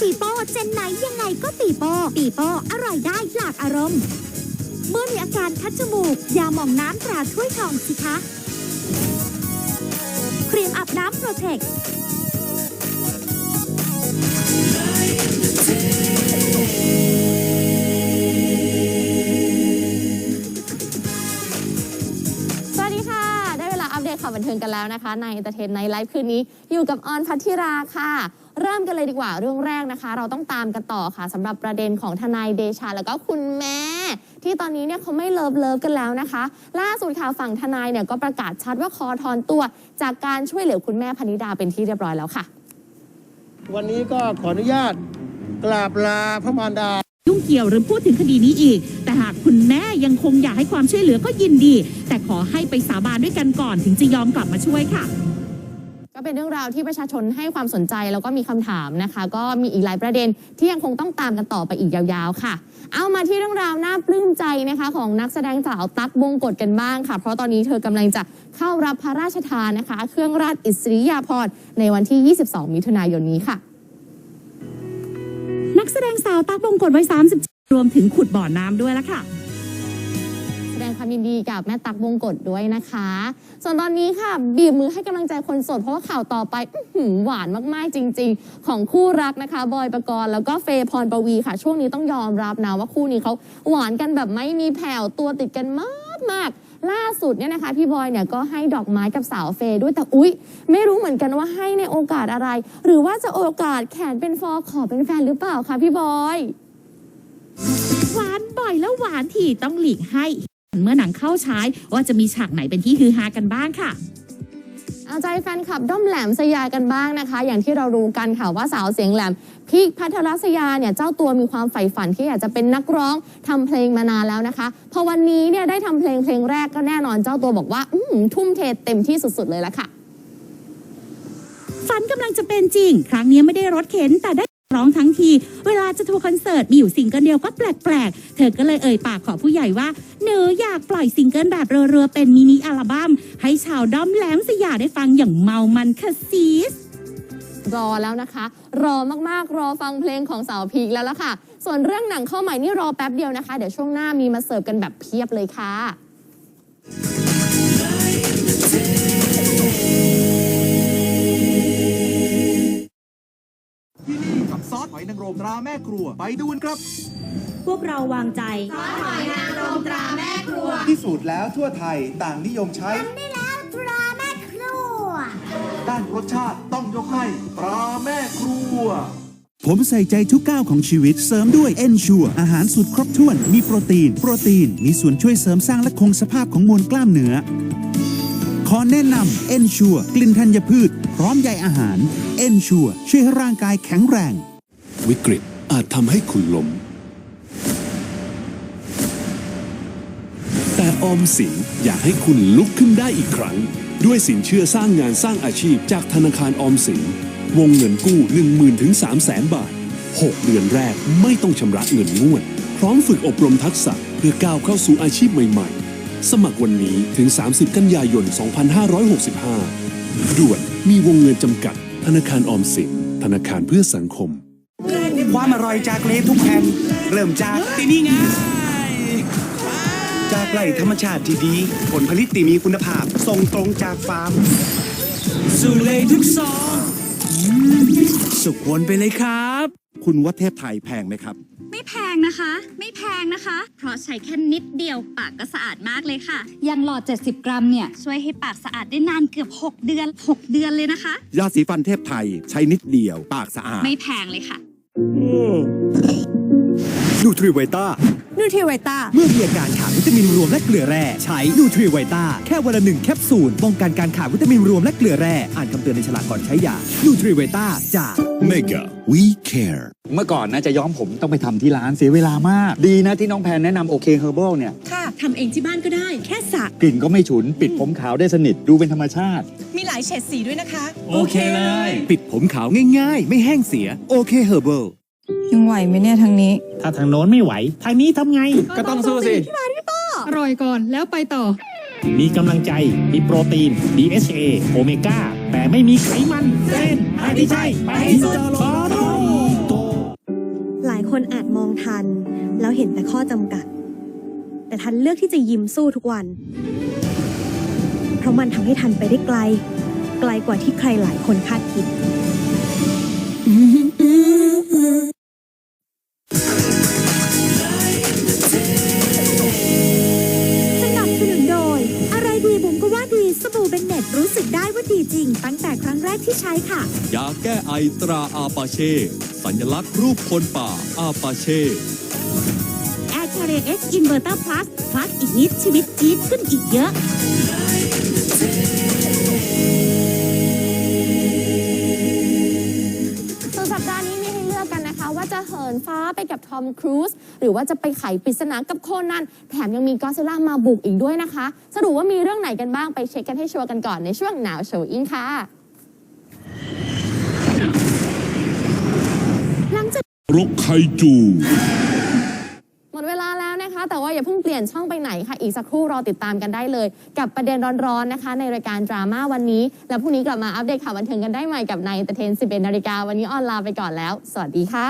ปีโป้เจนไหนยังไงก็ปีโป้ปีโป้อร่อยได้หลากอารมณ์ เมื่อมีอาการคัดจมูกยาหม่องน้ำตราถ้วยทองสิคะครีมอาบน้ำโปรเทค แล้วนะคะในเตอร์เทนในไลฟ์คืนนี้ อยู่กับออนพัทธิราค่ะ เริ่มกันเลยดีกว่าเรื่องแรกนะคะ เราต้องตามกันต่อค่ะสำหรับประเด็นของทนายเดชาแล้วก็คุณแม่ ที่ตอนนี้เนี่ยเขาไม่เลิฟเลิฟกันแล้วนะคะ ล่าสุดค่ะฝั่งทนายเนี่ยก็ประกาศชัดว่าขอถอนตัว จากการช่วยเหลือคุณแม่พนิดาเป็นที่เรียบร้อยแล้วค่ะ วันนี้ก็ขออนุญาตกราบลาพระมารดา ยุ่งเกี่ยวหรือพูดถึงคดีนี้อีก แต่หากคุณแม่ยังคงอยากให้ความช่วยเหลือก็ยินดี แต่ขอให้ไปสาบานด้วยกันก่อนถึงจะยอมกลับมาช่วยค่ะก็เป็นเรื่องราวที่ประชาชนให้ความสนใจแล้วก็มีคำถามนะคะ ก็มีอีกหลายประเด็นที่ยังคงต้องตามกันต่อไปอีกยาวๆค่ะ เอามาที่เรื่องราวน่าปลื้มใจนะคะ ของนักแสดงสาวตั๊กบงกฎกันบ้างค่ะ เพราะตอนนี้เธอกำลังจะเข้ารับพระราชทานนะคะ เครื่องราชอิสริยาภรณ์ในวันที่ 22 มิถุนายนนี้ค่ะ นักแสดงสาวตักบงกฎวัย30 รวมถึงขุดบ่อน้ำด้วยละค่ะแสดงความยินดีกับแม่ตักบงกฎด้วยนะคะ ส่วนตอนนี้ค่ะ บีบมือให้กำลังใจคนโสดเพราะว่าข่าวต่อไปอื้อหือหวานมากๆจริง ๆ ของคู่รักนะคะ บอยปกรณ์แล้วก็เฟย์พรปวีค่ะ ช่วงนี้ต้องยอมรับนะว่าคู่นี้เขาหวานกันแบบไม่มีแผ่วตัวติดกันมากมากๆ ล่าสุดเนี่ยนะคะพี่บอยเนี่ยก็ให้ดอกไม้กับสาวเฟย์ด้วยแต่อุ๊ย ไม่รู้เหมือนกันว่าให้ในโอกาสอะไร หรือว่าจะโอกาสแขนเป็นฟอขอเป็นแฟนหรือเปล่าคะพี่บอยหวานบ่อยแล้วหวานถี่ต้องหลีกให้ เมื่อหนังเข้าฉายว่าจะมีฉากไหนเป็นที่ฮือฮากันบ้างค่ะ เอาใจแฟนคลับด้อมแหลมสยากันบ้างนะคะ อย่างที่เรารู้กันค่ะว่าสาวเสียงแหลมพีคพัทรศยาเนี่ยเจ้าตัวมีความใฝ่ฝันที่อยากจะเป็นนักร้องทำเพลงมานานแล้วนะคะ พอวันนี้เนี่ยได้ทำเพลงเพลงแรกก็แน่นอนเจ้าตัวบอกว่า อืทุ่มเทเต็มที่สุดๆเลยละค่ะ ฝันกำลังจะเป็นจริง ครั้งนี้ไม่ได้รถเข็นแต่ได้ ร้องทั้งที เวลาจะทัวร์คอนเสิร์ตมีอยู่ซิงเกิลเดียวก็แปลกๆ เธอก็เลยเอ่ยปากขอผู้ใหญ่ว่าหนูอยากปล่อยซิงเกิลแบบเรือๆเป็นมินิอัลบั้มให้ชาวด้อมแหลมสยามได้ฟังอย่างเมามันคาซีสรอแล้วนะคะ รอมากๆ รอฟังเพลงของสาวพีคแล้วล่ะค่ะ ส่วนเรื่องหนังเข้าใหม่นี่รอแป๊บเดียวนะคะ เดี๋ยวช่วงหน้ามีมาเสิร์ฟกันแบบเพียบเลยค่ะ นางรมตราแม่ครัว ไปดูกันครับ พวกเราวางใจพิสูจน์แล้วทั่วไทยต่างนิยมใช้ได้แล้วตราแม่ครัว ด้านรสชาติต้องยกให้ตราแม่ครัว ผมใส่ใจทุกก้าวของชีวิตเสริมด้วย Ensure อาหารสูตรครบถ้วน มีโปรตีน โปรตีน มีส่วนช่วยเสริมสร้างและคงสภาพของมวลกล้ามเนื้อขอแนะนำ Ensure กลิ่นธัญพืช พร้อมใยอาหาร Ensure ช่วยให้ร่างกายแข็งแรง วิกฤตอาจทำให้คุณล้ม แต่ออมสินอยากให้คุณลุกขึ้นได้อีกครั้ง ด้วยสินเชื่อสร้างงานสร้างอาชีพจากธนาคารออมสิน วงเงินกู้ 1 0,000ถึง3 0 0แสนบาท 6 เดือนแรกไม่ต้องชำระเงินงวด พร้อมฝึกอบรมทักษะเพื่อก้าวเข้าสู่อาชีพใหม่ๆ สมัครวันนี้ถึง 30 กันยายน 2565 ด่วนมีวงเงินจำกัด ธนาคารออมสินธนาคารเพื่อสังคม ความอร่อยจากเลทุกแห่งเริ่มจากที่นี่ไงจากไร่ธรรมชาติที่ดี ผลผลิตที่มีคุณภาพส่งตรงจากฟาร์ม สู่เลทุกซองสุขวนไปเลยครับ คุณว่าเทพไทยแพงไหมครับ ไม่แพงนะคะ ไม่แพงนะคะ เพราะใช้แค่นิดเดียวปากก็สะอาดมากเลยค่ะอย่างหลอด 70 กรัมเนี่ย ช่วยให้ปากสะอาดได้นานเกือบ 6 เดือน 6 เดือนเลยนะคะ ยาสีฟันเทพไทยใช้นิดเดียวปากสะอาด ไม่แพงเลยค่ะ นูทรีไวต้า นูทริไวต้า เมื่อมีอาการขาดวิตามินรวมและเกลือแร่ใช้นูทริไวต้าแค่วันละหนึ่งแคปซูลป้องกันการขาดวิตามินรวมและเกลือแร่อ่านคำเตือนในฉลากก่อนใช้ยานูทริไวต้าจาก Mega We Care เมื่อก่อนนะจะย้อมผมต้องไปทำที่ร้านเสียเวลามาก ดีนะที่น้องแพนแนะนำโอเคเฮอร์เบิลเนี่ยค่ะทำเองที่บ้านก็ได้ แค่สระกลิ่นก็ไม่ฉุน ปิดผมขาวได้สนิทดูเป็นธรรมชาติ มีหลายเฉดสีด้วยนะคะโอเคเลยปิดผมขาวง่ายๆ ไม่แห้งเสียโอเคเฮอร์เบิล ยังไหวไหมเนี่ยทางนี้ ถ้าทางโน้นไม่ไหว ทางนี้ทำไง ก็ต้องสู้สิ อร่อยก่อนแล้วไปต่อ มีกำลังใจ มีโปรตีน DHA โอเมก้า แต่ไม่มีไขมัน เส้นทางที่ใช่ ไปให้สุดขอร้องคนอาจมองทัน แล้วเห็นแต่ข้อจำกัด แต่ทันเลือกที่จะยิ้มสู้ทุกวัน เพราะมันทำให้ทันไปได้ไกล ไกลกว่าที่ใครหลายคนคาดคิด ด้ว่าดีจริง ตั้งแต่ครั้งแรกที่ใช้ค่ะ ยาแก้ไอตราอาปาเช่ สัญลักษณ์รูปคนป่าอาปาเช่แอร์ a r เร X Inverter Plus Plus อีกนิดชีวิตจี๊ดขึ้นอีกเยอะ กับทอมครูซหรือว่าจะไปไขปริศนากับโคนันแถมยังมีก็ซิล่ามาบุกอีกด้วยนะคะ สรุปว่ามีเรื่องไหนกันบ้างไปเช็คกันให้ชัวร์กันก่อนในช่วงหนาวโชว์อิงค่ะหลังจากรกไคจูหมดเวลาแล้วนะคะ แต่ว่าอย่าเพิ่งเปลี่ยนช่องไปไหนค่ะ อีกสักครู่รอติดตามกันได้เลย กับประเด็นร้อนๆนะคะ ในรายการดราม่าวันนี้ แล้วพรุ่งนี้กลับมาอัปเดตข่าวบันเทิงกันได้ใหม่กับนายเตเทน11นาฬิกาวันนี้ออนไลน์ไปก่อนแล้ว สวัสดีค่ะ